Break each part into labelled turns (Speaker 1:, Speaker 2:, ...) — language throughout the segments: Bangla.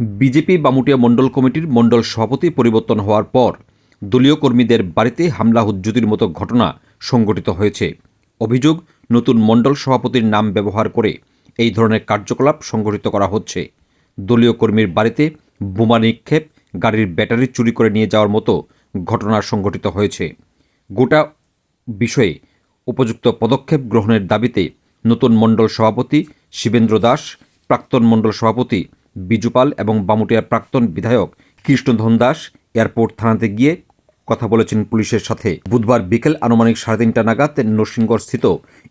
Speaker 1: বিজেপি বামুটিয়া মণ্ডল কমিটির মণ্ডল সভাপতি পরিবর্তন হওয়ার পর দলীয় কর্মীদের বাড়িতে হামলা হুজ্জুতির মতো ঘটনা সংঘটিত হয়েছে। অভিযোগ, নতুন মণ্ডল সভাপতির নাম ব্যবহার করে এই ধরনের কার্যকলাপ সংঘটিত করা হচ্ছে। দলীয় কর্মীর বাড়িতে বোমা নিক্ষেপ, গাড়ির ব্যাটারি চুরি করে নিয়ে যাওয়ার মতো ঘটনা সংঘটিত হয়েছে। গোটা বিষয়ে উপযুক্ত পদক্ষেপ গ্রহণের দাবিতে নতুন মণ্ডল সভাপতি শিবেন্দ্র দাস, প্রাক্তন মণ্ডল সভাপতি বিজুপাল এবং বামুটিয়ার প্রাক্তন বিধায়ক কৃষ্ণধন দাস এয়ারপোর্ট থানাতে গিয়ে কথা বলেছেন পুলিশের সাথে। বুধবার বিকেল আনুমানিক সাড়ে তিনটা নাগাদ নরসিংগড় স্থিত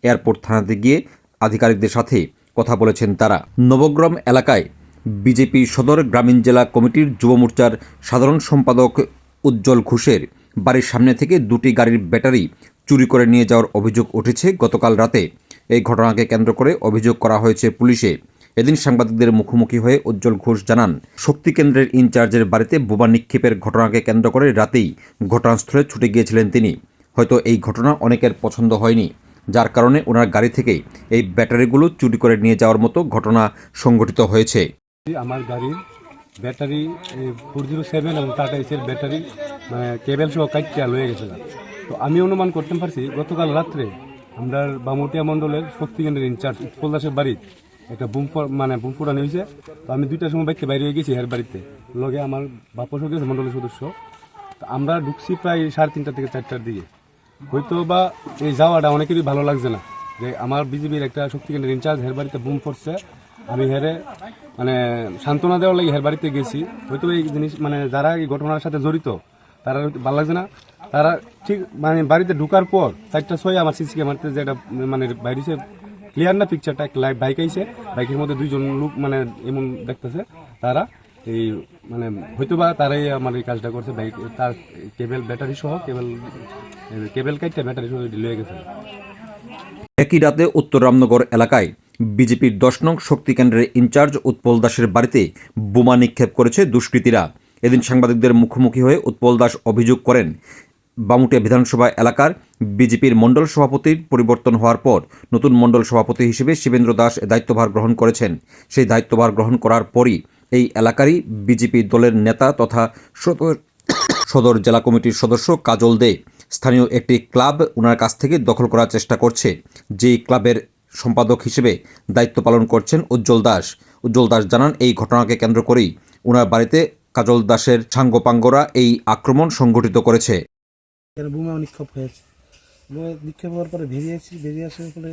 Speaker 1: এয়ারপোর্ট থানাতে গিয়ে আধিকারিকদের সাথে কথা বলেছেন তারা। নবগ্রাম এলাকায় বিজেপি সদর গ্রামীণ জেলা কমিটির যুব মোর্চার সাধারণ সম্পাদক উজ্জ্বল ঘোষের বাড়ির সামনে থেকে দুটি গাড়ির ব্যাটারি চুরি করে নিয়ে যাওয়ার অভিযোগ উঠেছে। গতকাল রাতে এই ঘটনাকে কেন্দ্র করে অভিযোগ করা হয়েছে পুলিশে। এদিন সাংবাদিকদের মুখোমুখি হয়ে উজ্জ্বল ঘোষ জানান, শক্তি কেন্দ্রের ইনচার্জের বাড়িতে বোমা নিক্ষেপের ঘটনাকে কেন্দ্র করে রাতেই ঘটনাস্থলে ছুটে গিয়েছিলেন তিনি। হয়তো এই ঘটনা অনেকের পছন্দ হয়নি, যার কারণে ওনার গাড়ি থেকেই এই ব্যাটারিগুলো চুরি করে নিয়ে যাওয়ার মতো ঘটনা সংঘটিত হয়েছে।
Speaker 2: আমার গাড়ির ব্যাটারি ফোর জিরো সেভেন এবং টাটা এসের ব্যাটারি মানে কেবেল সহ কাইটিয়া লয়ে গেছিল। তো আমি অনুমান করতে পারছি, গতকাল রাত্রে আমরা বামুটিয়া মণ্ডলের শক্তি কেন্দ্রের ইনচার্জ উৎপল দাসের বাড়ি একটা বুম মানে বুম ফুটানো হয়েছে তো আমি দুইটার সময় বাইতে বাইরে হয়ে গেছি হের বাড়িতে। লগে আমার বাপসও গেছে মণ্ডলের সদস্য। তো আমরা ঢুকছি প্রায় সাড়ে তিনটা থেকে চারটার দিকে। হয়তো বা এই যাওয়াটা অনেকেরই ভালো লাগছে না। যে আমার বিজেপির একটা শক্তি কেন্দ্রের ইনচার্জ হের বাড়িতে বুম পড়ছে। আমি হেরে মানে সান্ত্বনা দেওয়ার লাগে হের বাড়িতে গেছি। হয়তো এই জিনিস মানে যারা এই ঘটনার সাথে জড়িত, তারা ভালো লাগছে না। তারা ঠিক মানে বাড়িতে ঢুকার পর চারটা ছয় আমার সিসি ক্যামেরাতে যেটা মানে বাইরে ক্লিয়ার না পিকচারটা লাইভ বাইক আইছে বাইকের মধ্যে দুইজন লোক মানে এমন দেখতেছে, তারা এই মানে হয়তো বা তারাই আমার এই কাজটা করছে বাইক তার কেবল ব্যাটারি সহ কেবল কেবল কাইটটা ব্যাটারি সহ লয়ে গেছে।
Speaker 1: একই রাতে উত্তর রামনগর এলাকায় বিজেপির দশ নং শক্তি কেন্দ্রের ইনচার্জ উৎপল দাসের বাড়িতে বোমা নিক্ষেপ করেছে দুষ্কৃতীরা। এদিন সাংবাদিকদের মুখোমুখি হয়ে উৎপল দাস অভিযোগ করেন বামুটিয়া বিধানসভা এলাকার বিজেপির মণ্ডল সভাপতির পরিবর্তন হওয়ার পর নতুন মণ্ডল সভাপতি হিসেবে শিবেন্দ্র দাস দায়িত্বভার গ্রহণ করেছেন। সেই দায়িত্বভার গ্রহণ করার পরই এই এলাকারই বিজেপি দলের নেতা তথা সদর জেলা কমিটির সদস্য কাজল দে স্থানীয় একটি ক্লাব ওনার কাছ থেকে দখল করার চেষ্টা করছে। যেই ক্লাবের সম্পাদক হিসেবে দায়িত্ব পালন করছেন উজ্জ্বল দাস। উজ্জ্বল দাস জানান, এই ঘটনাকে কেন্দ্র করেই ওনার বাড়িতে কাজল দাসের সাঙ্গপাঙ্গরা এই আক্রমণ সংঘটিত করেছে।
Speaker 3: এখানে বোমা নিক্ষেপ হয়েছে নিক্ষেপ হওয়ার পরে বেরিয়েছি বেরিয়ে আসার ফলে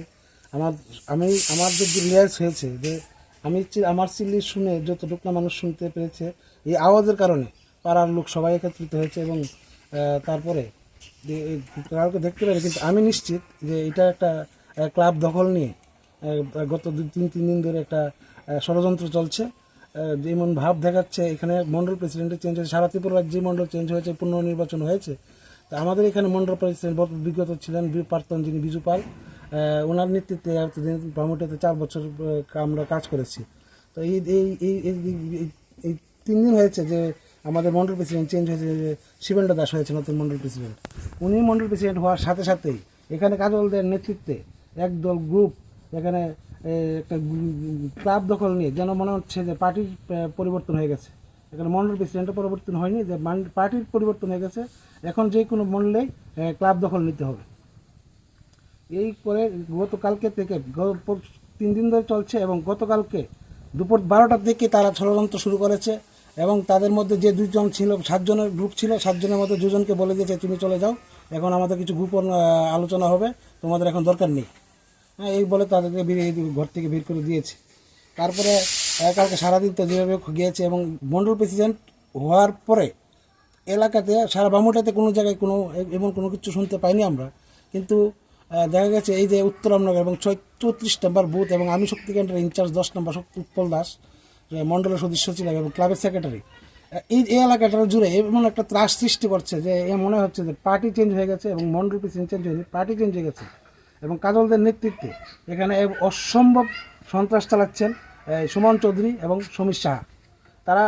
Speaker 3: আমার আমি আমার যে রিয়াজ হয়েছে যে আমি আমার চিল্লি শুনে যতটুকু মানুষ শুনতে পেরেছে, এই আওয়াজের কারণে পাড়ার লোক সবাই একত্রিত হয়েছে এবং তারপরে কাউকে দেখতে পারে কিন্তু আমি নিশ্চিত যে এটা একটা ক্লাব দখল নিয়ে গত দুই তিন তিন দিন ধরে একটা ষড়যন্ত্র চলছে। যেমন ভাব দেখাচ্ছে, এখানে মন্ডল প্রেসিডেন্টের চেঞ্জ হয়েছে, সারা ত্রিপুরার যে মন্ডল চেঞ্জ হয়েছে, পুনর্নির্বাচন হয়েছে। তা আমাদের এখানে মন্ডল প্রেসিডেন্ট বিগত ছিলেন প্রাক্তন যিনি বিজু পাল ওনার নেতৃত্বে বামুটিয়াতে চার বছর আমরা কাজ করেছি। তো এই- এই- এই তিন দিন হয়েছে যে আমাদের মন্ডল প্রেসিডেন্ট চেঞ্জ হয়েছে, যে শিবেন্দ্র দাস হয়েছে নতুন মন্ডল প্রেসিডেন্ট। উনি মন্ডল প্রেসিডেন্ট হওয়ার সাথে সাথেই এখানে কাজলদের নেতৃত্বে একদল গ্রুপ এখানে একটা ক্লাব দখল নিয়ে যেন মনে হচ্ছে যে পার্টির পরিবর্তন হয়ে গেছে। এখানে মন্ডল প্রেসিডেন্টের পরিবর্তন হয়নি যে পার্টির পরিবর্তন হয়ে গেছে। এখন যে কোনো মন্ডলেই আহ, ক্লাব দখল নিতে হবে। এই করে গতকালকে থেকে তিন দিন ধরে চলছে এবং গতকালকে দুপুর বারোটার দিকে তারা ষড়যন্ত্র শুরু করেছে এবং তাদের মধ্যে যে দুজন ছিল সাতজনের গ্রুপ ছিল সাতজনের মধ্যে দুজনকে বলে দিয়েছে তুমি চলে যাও এখন আমাদের কিছু গোপন আলোচনা হবে তোমাদের এখন দরকার নেই। হ্যাঁ এই বলে তাদেরকে ঘর থেকে বের করে দিয়েছে। তারপরে কালকে সারাদিন তো যেভাবে গিয়েছে এবং মন্ডল প্রেসিডেন্ট হওয়ার পরে এলাকাতে সারা বামুটাতে কোনো জায়গায় কোনো এমন কোনো কিছু শুনতে পাইনি আমরা। কিন্তু দেখা গেছে এই যে উত্তর রামনগর এবং ছয়- চৌত্রিশ নম্বর বুথ এবং আমি শক্তি কেন্দ্রের ইনচার্জ দশ নম্বর শক্তি উৎপল দাস, যে মণ্ডলের সদস্য ছিলাম এবং ক্লাবের সেক্রেটারি। এই এই এলাকাটা জুড়ে এমন একটা ত্রাস সৃষ্টি করছে যে এ মনে হচ্ছে যে পার্টি চেঞ্জ হয়ে গেছে এবং মণ্ডল প্রেসিডেন্ট চেঞ্জ হয়েছে পার্টি চেঞ্জ হয়ে গেছে এবং কাজলদের নেতৃত্বে এখানে অসম্ভব সন্ত্রাস চালাচ্ছেন। সুমন চৌধুরী এবং সমীর সাহা। তারা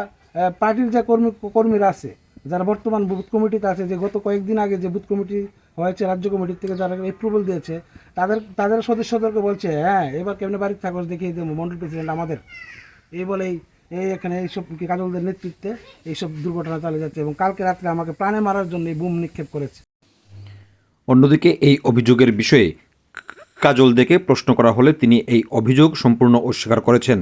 Speaker 3: পার্টির যে কর্মী, কর্মীরা আছে, যারা বর্তমান বুথ কমিটিতে আছে, যে গত কয়েকদিন আগে যে বুথ কমিটি হয়েছে, রাজ্য কমিটির থেকে যারা এপ্রুভাল দিয়েছে, তাদের তাদের সদস্যদেরকে বলছে হ্যাঁ এবার কেমনে বাড়ির থাকস দেখিয়ে দেবো, মন্ডল প্রেসিডেন্ট আমাদের। এই বলেই, এই এখানে এইসব কাজলদের নেতৃত্বে এইসব দুর্ঘটনা চালিয়ে যাচ্ছে এবং কালকে রাত্রে আমাকে প্রাণে মারার জন্য এই বুম নিক্ষেপ করেছে।
Speaker 1: অন্যদিকে এই অভিযোগের বিষয়ে কাজল দেখে প্রশ্ন করা হলে তিনি এই অভিযোগ সম্পূর্ণ অস্বীকার করেছেন।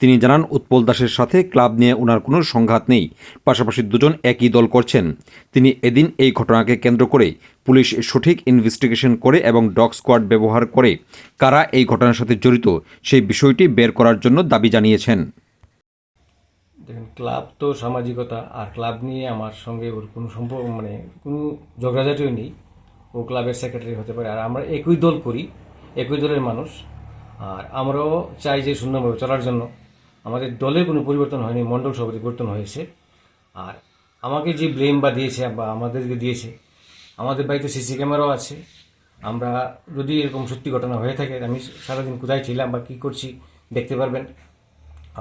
Speaker 1: তিনি জানান, উৎপল দাসের সাথে ক্লাব নিয়ে ওনার কোনো সংঘাত নেই, পাশাপাশি দুজন একই দল করছেন। তিনি এদিন এই ঘটনাকে কেন্দ্র করে পুলিশ সঠিক ইনভেস্টিগেশন করে এবং ডগ স্কোয়াড ব্যবহার করে কারা এই ঘটনার সাথে জড়িত সেই বিষয়টি বের করার জন্য দাবি জানিয়েছেন।
Speaker 4: দেখেন, ক্লাব তো সামাজিকতা, আর ক্লাব নিয়ে আমার সঙ্গে ওর কোনো সম্পর্ক মানে কোনো ঝগড়াঝাটিও নেই। ও ক্লাবের সেক্রেটারি হতে পারে, আর আমরা একই দল করি। একই দলের মানুষ। আর আমরাও চাই যে সুন্দরভাবে চলার জন্য। আমাদের দলের কোনো পরিবর্তন হয়নি, মণ্ডল সভাপতি পরিবর্তন হয়েছে। আর আমাকে যে ব্লেম বা দিয়েছে বা আমাদেরকে দিয়েছে, আমাদের বাড়িতে সিসি ক্যামেরাও আছে। আমরা যদি এরকম সত্যি ঘটনা হয়ে থাকে, আমি সারাদিন কোথায় ছিলাম বা কী করছি দেখতে পারবেন।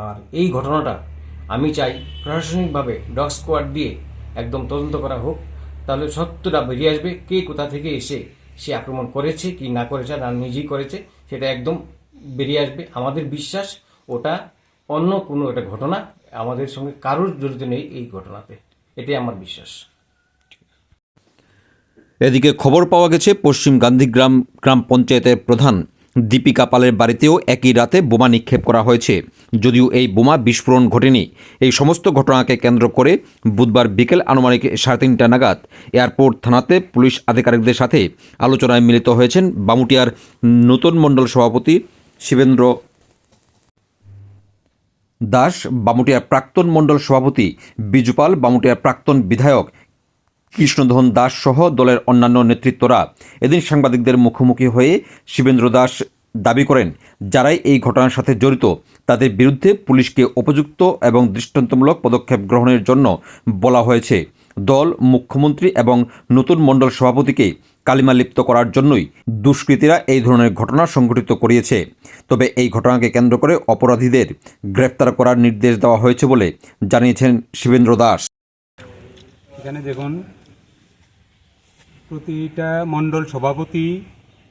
Speaker 4: আর এই ঘটনাটা আমি চাই প্রশাসনিকভাবে ডগ স্কোয়াড দিয়ে একদম তদন্ত করা হোক। তাহলে সত্যটা বেরিয়ে আসবে, কে কোথা থেকে এসে সে আক্রমণ করেছে কি না করেছে না নিজেই করেছে, সেটা একদম বেরিয়ে আসবে। আমাদের বিশ্বাস, ওটা অন্য কোনো একটা ঘটনা, আমাদের সঙ্গে কারোর জড়িত নেই এই ঘটনাতে। এটাই আমার বিশ্বাস।
Speaker 1: এদিকে খবর পাওয়া গেছে, পশ্চিম গান্ধীগ্রাম গ্রাম পঞ্চায়েতের প্রধান দীপিকা পালের বাড়িতেও একই রাতে বোমা নিক্ষেপ করা হয়েছে। যদিও এই বোমা বিস্ফোরণ ঘটেনি। এই সমস্ত ঘটনাকে কেন্দ্র করে বুধবার বিকেল আনুমানিক সাড়ে তিনটা নাগাদ এয়ারপোর্ট থানাতে পুলিশ আধিকারিকদের সাথে আলোচনায় মিলিত হয়েছেন বামুটিয়ার নতুন মণ্ডল সভাপতি শিবেন্দ্র দাস, বামুটিয়ার প্রাক্তন মণ্ডল সভাপতি বিজুপাল, বামুটিয়ার প্রাক্তন বিধায়ক কৃষ্ণধন দাস সহ দলের অন্যান্য নেতৃত্বরা এদিন সাংবাদিকদের মুখোমুখি হয়ে শিবেন্দ্র দাস দাবি করেন, যারাই এই ঘটনার সাথে জড়িত, তাদের বিরুদ্ধে পুলিশকে উপযুক্ত এবং দৃষ্টান্তমূলক পদক্ষেপ গ্রহণের জন্য বলা হয়েছে। দল, মুখ্যমন্ত্রী এবং নতুন মণ্ডল সভাপতিকে কালিমা লিপ্ত করার জন্যই দুষ্কৃতীরা এই ধরনের ঘটনা সংঘটিত করিয়েছে। তবে এই ঘটনাকে কেন্দ্র করে অপরাধীদের গ্রেপ্তার করার নির্দেশ দেওয়া হয়েছে বলে জানিয়েছেন শিবেন্দ্র দাস।
Speaker 5: এখানে দেখুন প্রতিটা মণ্ডল সভাপতি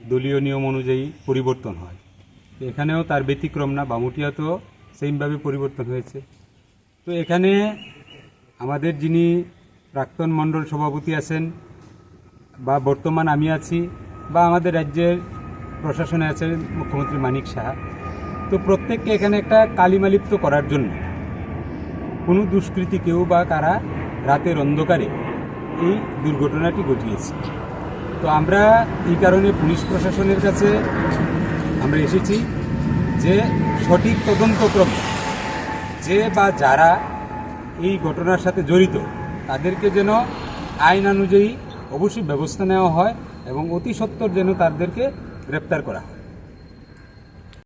Speaker 5: দলীয় নিয়ম অনুযায়ী পরিবর্তন হয়। এখানেও তার ব্যতিক্রম না বামুটিয়াতেও সেমভাবে পরিবর্তন হয়েছে। তো এখানে আমাদের যিনি প্রাক্তন মণ্ডল সভাপতি আছেন বা বর্তমান আমি আছি বা আমাদের রাজ্যের প্রশাসনে আছেন মুখ্যমন্ত্রী মানিক সাহা তো প্রত্যেককে এখানে একটা কালিমালিপ্ত করার জন্য কোনো দুষ্কৃতী কেউ বা কারা রাতের অন্ধকারে এই দুর্ঘটনাটি ঘটিয়েছে। তো আমরা এই কারণে পুলিশ প্রশাসনের কাছে আমরা এসেছি যে সঠিক তদন্তক্রম যে বা যারা এই ঘটনার সাথে জড়িত, তাদেরকে যেন আইন অনুযায়ী অবশ্যই ব্যবস্থা নেওয়া হয় এবং অতি সত্বর যেন তাদেরকে গ্রেপ্তার করা হয়।